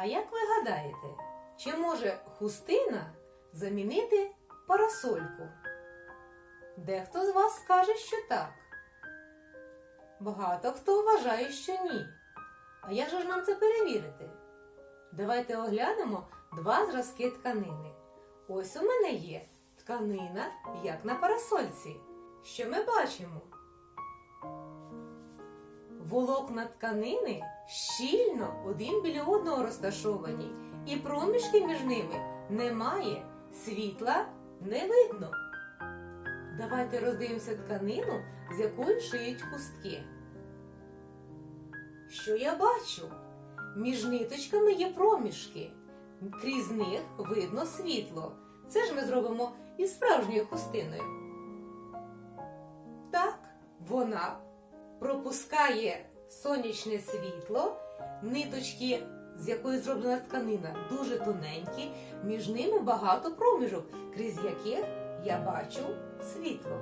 А як ви гадаєте, чи може хустина замінити парасольку? Дехто з вас скаже, що так. Багато хто вважає, що ні. А як же ж нам це перевірити? Давайте оглянемо два зразки тканини. Ось у мене є тканина, як на парасольці. Що ми бачимо? Волокна тканини щільно один біля одного розташовані, і проміжки між ними немає, світла не видно. Давайте роздивимося тканину, з якої шиють хустки. Що я бачу? Між ниточками є проміжки. Крізь них видно світло. Це ж ми зробимо із справжньою хустиною. Так, вона пропускає сонячне світло, ниточки, з якої зроблена тканина, дуже тоненькі, між ними багато проміжок, крізь яких я бачу світло.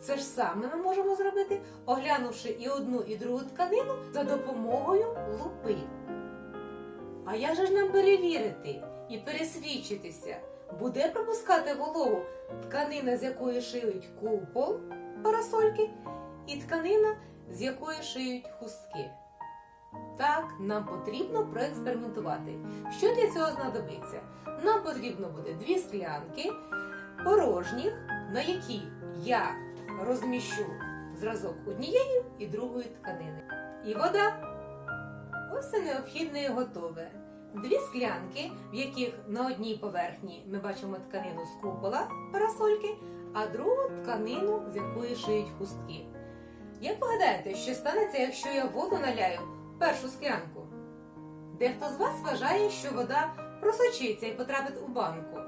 Це ж саме ми можемо зробити, оглянувши і одну, і другу тканину за допомогою лупи. А як же ж нам перевірити і пересвідчитися, буде пропускати вологу тканина, з якої шиють купол парасольки, і тканина, з якої шиють хустки? Так, нам потрібно проекспериментувати. Що для цього знадобиться? Нам потрібно буде дві склянки порожніх, на які я розміщу зразок однієї і другої тканини. І вода. Ось все необхідне і готове. Дві склянки, в яких на одній поверхні ми бачимо тканину з купола парасольки, а другу тканину, з якої шиють хустки. Як ви гадаєте, що станеться, якщо я воду наляю в першу склянку? Дехто з вас вважає, що вода просочиться і потрапить у банку.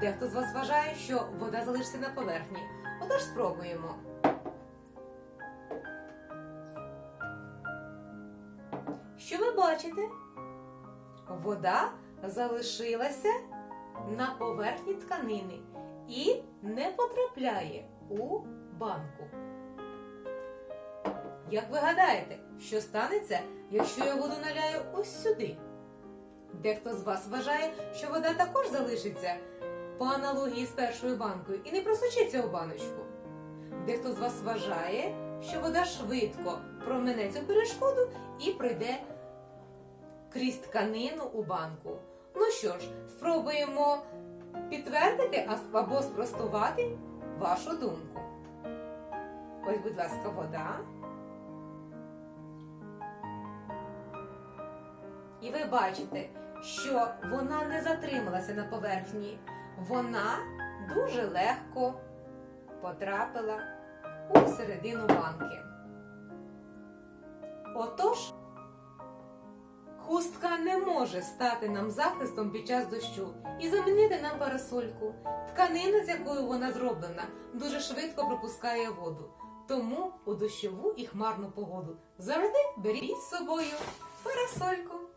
Дехто з вас вважає, що вода залишиться на поверхні. Отож спробуємо. Що ви бачите? Вода залишилася на поверхні тканини і не потрапляє у банку. Як ви гадаєте, що станеться, якщо я воду наляю ось сюди? Дехто з вас вважає, що вода також залишиться по аналогії з першою банкою і не просочиться у баночку. Дехто з вас вважає, що вода швидко промене цю перешкоду і пройде крізь тканину у банку. Ну що ж, спробуємо підтвердити або спростувати вашу думку. Ось, будь ласка, вода. І ви бачите, що вона не затрималася на поверхні. Вона дуже легко потрапила у середину банки. Отож, хустка не може стати нам захистом під час дощу і замінити нам парасольку. Тканина, з якою вона зроблена, дуже швидко пропускає воду. Тому у дощову і хмарну погоду завжди беріть з собою парасольку.